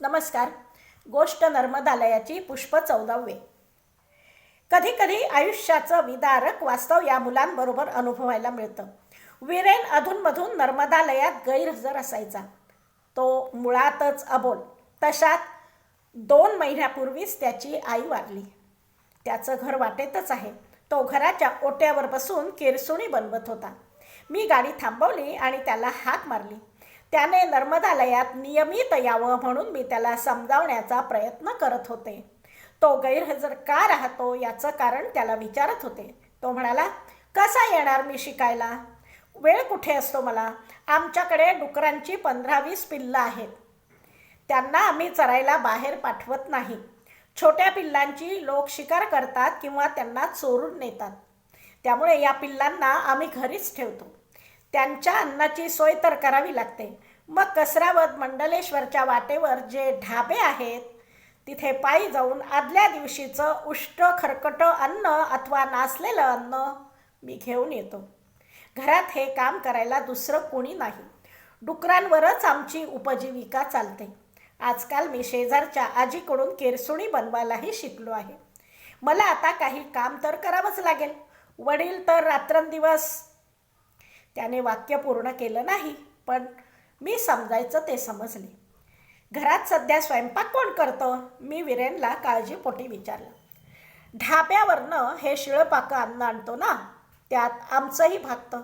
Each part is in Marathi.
नमस्कार. गोष्ट नर्मदालयाची पुष्प चौदावे कधी कधी आयुष्याचं विदारक वास्तव या मुलांबरोबर अनुभवायला मिळतं. वीरेन अधूनमधून नर्मदालयात गैरहजर असायचा. तो मुळातच अबोल. तशात दोन महिन्यापूर्वीच त्याची आई वारली. त्याचं घर वाटेतच आहे. तो घराच्या ओट्यावर बसून किरसुणी बनवत होता. मी गाडी थांबवली आणि त्याला हाक मारली. त्याने नर्मदालयात नियमित यावं म्हणून मी त्याला समजावण्याचा प्रयत्न करत होते. तो गैरहजर का राहतो याचं कारण त्याला विचारत होते. तो म्हणाला कसा येणार मी शिकायला? वेळ कुठे असतो मला? आमच्याकडे डुकरांची पंधरा वीस पिल्लं आहेत. त्यांना आम्ही चरायला बाहेर पाठवत नाही. छोट्या पिल्लांची लोक शिकार करतात किंवा त्यांना चोरून नेतात. त्यामुळे या पिल्लांना आम्ही घरीच ठेवतो. त्यांच्या अन्नाची सोय तर करावी लागते. मग कसरावत मंडलेश्वरच्या वाटेवर जे ढाबे आहेत तिथे पायी जाऊन आदल्या दिवशीचं उष्ट खरकट अन्न अथवा नासलेलं अन्न मी घेऊन येतो. घरात हे काम करायला दुसरं कोणी नाही. डुकरांवरच आमची उपजीविका चालते. आजकाल मी शेजारच्या आजीकडून केरसुणी बनवायलाही शिकलो आहे. मला आता काही काम तर करावंच लागेल. वडील तर रात्रंदिवस त्याने वाक्य पूर्ण केलं नाही पण मी समजायचं ते समजले. घरात सध्या स्वयंपाक कोण करतं? मी विरेनला काळजीपोटी विचारलं. ढाब्यावरनं हे शिळपाकं अन्न आणतो ना? त्यात आमचंही भागतं.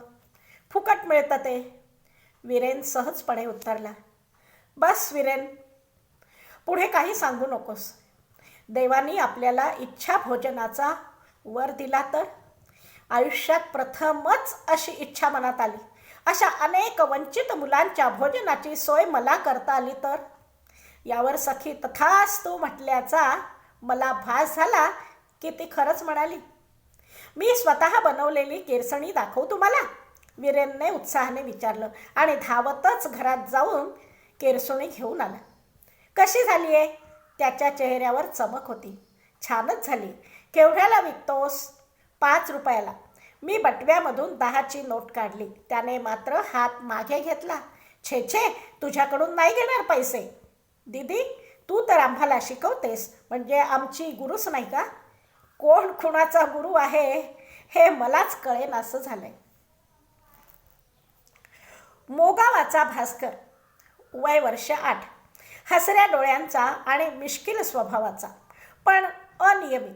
फुकट मिळतं ते. विरेन सहजपणे उत्तरला. बस विरेन. पुढे काही सांगू नकोस. देवानी आपल्याला इच्छा भोजनाचा वर दिला तर? आयुष्यात प्रथमच अशी इच्छा मनात आली. अशा अनेक वंचित मुलांच्या भोजनाची सोय मला करता आली तर? यावर सखी तथास्तू म्हटल्याचा मला भास झाला की ती खरंच म्हणाली. मी स्वतः बनवलेली केरसणी दाखवू तुम्हाला वीरेनने उत्साहाने विचारलं आणि धावतच घरात जाऊन केरसुणी घेऊन आला. कशी झाली आहे? त्याच्या चेहऱ्यावर चमक होती. छानच झाली. केवढ्याला विकतोस? पाच रुपयाला. मी बटव्यामधून दहाची नोट काढली. त्याने मात्र हात मागे घेतला. छे छे तुझ्याकडून नाही घेणार पैसे. दीदी तू तर आम्हाला शिकवतेस. म्हणजे आमची गुरुच नाही का? कोण खुणाचा गुरु आहे हे मलाच कळेन असं झालंय. मोगावाचा भास्कर वय वर्ष आठ. हसऱ्या डोळ्यांचा आणि मिश्किल स्वभावाचा पण अनियमित.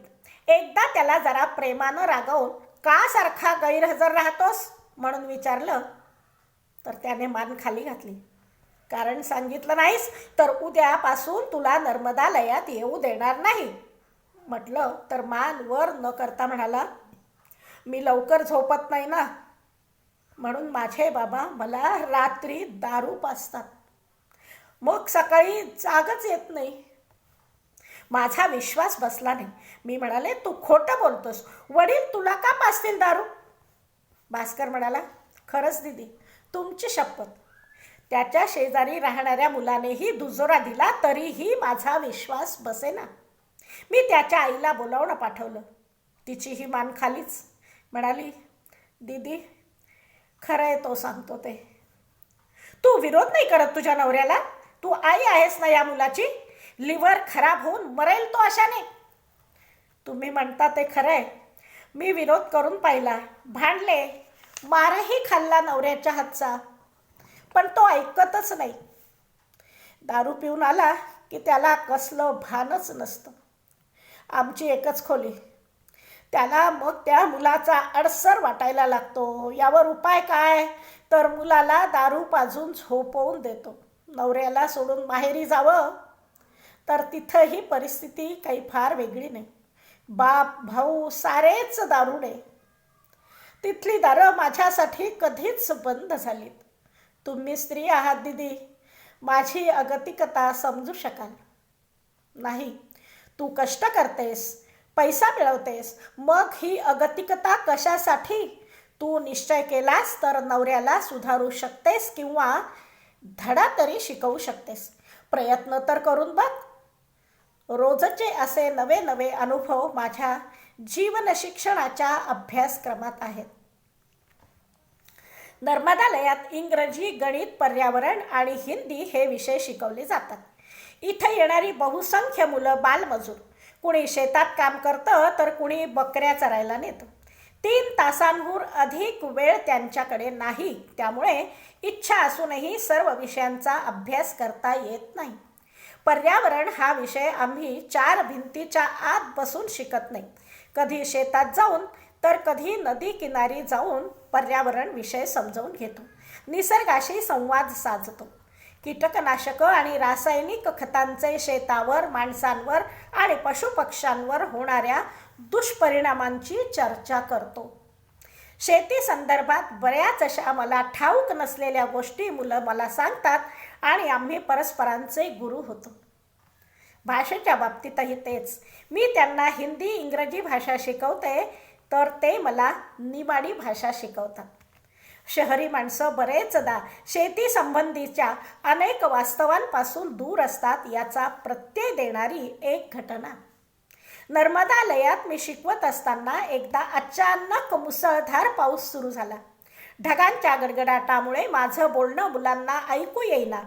एकदा त्याला जरा प्रेमानं रागवून का सारखा गैरहजर राहतोस? म्हणून विचारलं. तर त्याने मान खाली घातली. कारण सांगितलं नाहीस तर उद्यापासून तुला नर्मदालयात येऊ देणार नाही. म्हटलं तर मान वर न करता म्हणाला मी लवकर झोपत नाही ना. म्हणून माझे बाबा मला रात्री दारू पाजतात. मग सकाळी जागच येत नाही. माझा विश्वास बसला नाही. मी म्हणाले तू खोटं बोलतोस. वडील तुला का पाचतील दारू? भास्कर म्हणाला खरंच दिदी तुमची शपथ. त्याच्या शेजारी राहणाऱ्या मुलानेही दुजोरा दिला तरीही माझा विश्वास बसेना. मी त्याच्या आईला बोलावणं पाठवलं. तिचीही मान खालीच. म्हणाली दीदी खरं आहे तो सांगतो ते. तू विरोध नाही करत तुझ्या नवऱ्याला? तू आई आहेस ना या मुलाची? लिव्हर खराब होऊन मरेल तो अशाने. तुम्ही म्हणता ते खरं आहे मी विरोध करून पाहिला. भांडले. मारही खाल्ला नवऱ्याच्या हातचा. पण तो ऐकतच नाही. दारू पिऊन आला की त्याला कसलं भानच नसतं. आमची एकच खोली. त्याला मग त्या मुलाचा अडसर वाटायला लागतो. यावर उपाय काय? तर मुलाला दारू पाजून झोपवून देतो. नवऱ्याला सोडून माहेरी जावं. तर तिथंही परिस्थिती काही फार वेगळी नाही. बाप भाऊ सारेच दारुडे तिथली दारं माझ्यासाठी कधीच बंद झालीत. तुम्ही स्त्री आहात दिदी. माझी अगतिकता समजू शकाल. नाही तू कष्ट करतेस पैसा मिळवतेस. मग ही अगतिकता कशासाठी? तू निश्चय केलास तर नवऱ्याला सुधारू शकतेस किंवा धडा तरी शिकवू शकतेस. प्रयत्न तर करून बघ. रोजचे असे नवे नवे अनुभव माझ्या जीवन शिक्षणाच्या अभ्यासक्रमात आहेत. नर्मदालयात इंग्रजी गणित पर्यावरण आणि हिंदी हे विषय शिकवले जातात. इथे येणारी बहुसंख्य मुलं बालमजूर. कुणी शेतात काम करतं तर कुणी बकऱ्या चरायला नेतं. तीन तासांहून अधिक वेळ त्यांच्याकडे नाही. त्यामुळे इच्छा असूनही सर्व विषयांचा अभ्यास करता येत नाही. पर्यावरण हा विषय आम्ही चार भिंतीच्या आत बसून शिकत नाही. कधी शेतात जाऊन तर कधी नदी किनारी जाऊन पर्यावरण विषय समजावून घेतो. निसर्गाशी संवाद साधतो. कीटकनाशकं आणि रासायनिक खतांचे शेतावर माणसांवर आणि पशुपक्ष्यांवर होणाऱ्या दुष्परिणामांची चर्चा करतो. शेती संदर्भात बऱ्याच अशा मला ठाऊक नसलेल्या गोष्टी मुलं मला सांगतात आणि आम्ही परस्परांचे गुरु होतो. भाषेच्या बाबतीतही तेच. मी त्यांना हिंदी इंग्रजी भाषा शिकवते तर ते मला निमाडी भाषा शिकवतात. शहरी माणसं बरेचदा शेती संबंधीच्या अनेक वास्तवांपासून दूर असतात याचा प्रत्यय देणारी एक घटना. नर्मदा लयात मी शिकवत असताना एकदा अचानक मुसळधार पाऊस सुरू झाला. ढगांच्या गडगडाटामुळे माझं बोलणं मुलांना ऐकू येईना.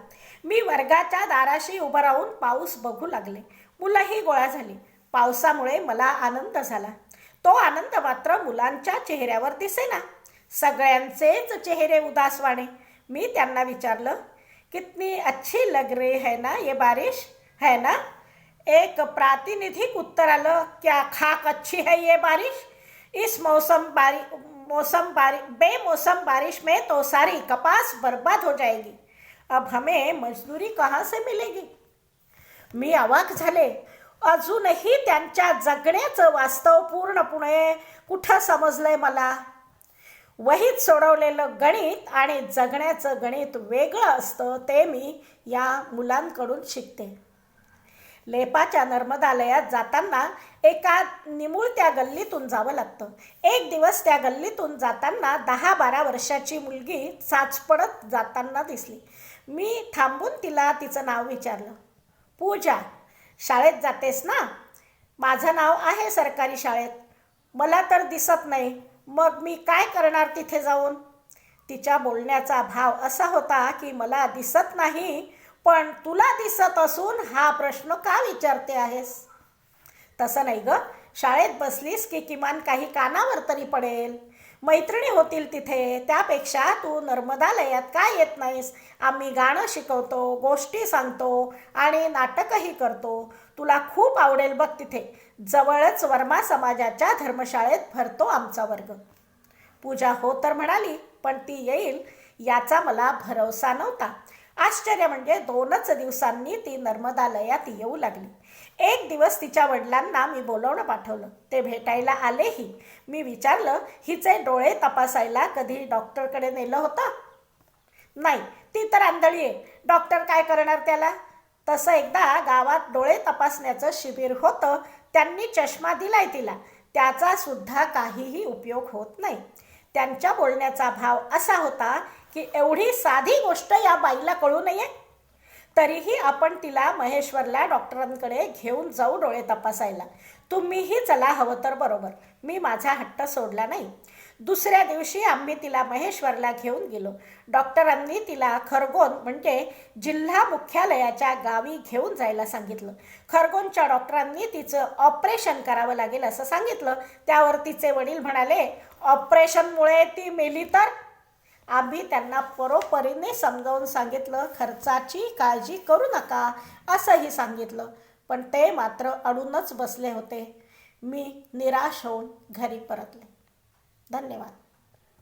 मी वर्गाच्या दाराशी उभं राहून पाऊस बघू लागले. मुलंही गोळा झाली. पावसामुळे मला आनंद झाला. तो आनंद मात्र मुलांच्या चेहऱ्यावर दिसेना. सगळ्यांचेच चेहरे उदासवाणे मी त्यांना विचारलं कितनी अच्छी लग रही है ना ये बारिश? है ना? एक प्रातिनिधिक उत्तर आलं क्या खाक अच्छी है ये बारिश? इस मौसम बारि मौसम बारी बेमौसम बारिश में तो सारी कपास बर्बाद हो जाएगी। अब हमें मजदूरी कहाँ से मिलेगी? मी अवाक झाले। अजूनही त्यांच्या जगण्याचं वास्तव पूर्णपणे कुठं समजलंय मला? वहीत सोडवलेलं गणित आणि जगण्याचं गणित वेगळं असतं ते मी या मुलांकडून शिकते. लेपाच्या नर्मदालयात जाताना एका निमुळत्या गल्लीतून जावं लागतं. एक दिवस त्या गल्लीतून जाताना दहा बारा वर्षाची मुलगी चाचपडत जाताना दिसली. मी थांबून तिला तिचं नाव विचारलं. पूजा शाळेत जातेस ना? माझं नाव आहे सरकारी शाळेत. मला तर दिसत नाही. मग मी काय करणार तिथे जाऊन? तिच्या बोलण्याचा भाव असा होता की मला दिसत नाही पण तुला दिसत असून हा प्रश्न का विचारते आहेस? तसं नाही ग. शाळेत बसलीस की किमान काही कानावर तरी पडेल. मैत्रिणी होतील तिथे. त्यापेक्षा तू नर्मदालयात काय येत नाहीस? आम्ही गाणं शिकवतो गोष्टी सांगतो आणि नाटकही करतो. तुला खूप आवडेल बघ तिथे. जवळच वर्मा समाजाच्या धर्मशाळेत भरतो आमचा वर्ग. पूजा हो तर म्हणाली पण ती येईल याचा मला भरवसा नव्हता. आश्चर्य म्हणजे दोनच दिवसांनी ती नर्मदालयात येऊ लागली. एक दिवस तिच्या वडिलांना मी बोलवणं पाठवलं. ते भेटायला आलेही मी विचारलं हिचे डोळे तपासायला कधी डॉक्टरकडे नेलं होतं? नाही ती तर आंधळी आहे. डॉक्टर काय करणार त्याला? तसं एकदा गावात डोळे तपासण्याचं शिबिर होतं. त्यांनी चष्मा दिलाय तिला. त्याचा सुद्धा काहीही उपयोग होत नाही. त्यांच्या बोलण्याचा भाव असा होता की एवढी साधी गोष्ट या बाईला कळू नये? तरीही आपण तिला महेश्वरला डॉक्टरांकडे घेऊन जाऊ डोळे तपासायला. तुम्हीही चला हवं तर बरोबर. मी माझा हट्ट सोडला नाही. दुसऱ्या दिवशी आम्ही तिला महेश्वरला घेऊन गेलो. डॉक्टरांनी तिला खरगोन म्हणजे जिल्हा मुख्यालयाच्या गावी घेऊन जायला सांगितलं. खरगोनच्या डॉक्टरांनी तिचं ऑपरेशन करावं लागेल असं सांगितलं. त्यावर तिचे वडील म्हणाले ऑपरेशनमुळे ती मेली तर? आम्ही त्यांना परोपरीने समजावून सांगितलं खर्चाची काळजी करू नका असंही सांगितलं. पण ते मात्र अडूनच बसले होते. मी निराश होऊन घरी परतले. धन्यवाद.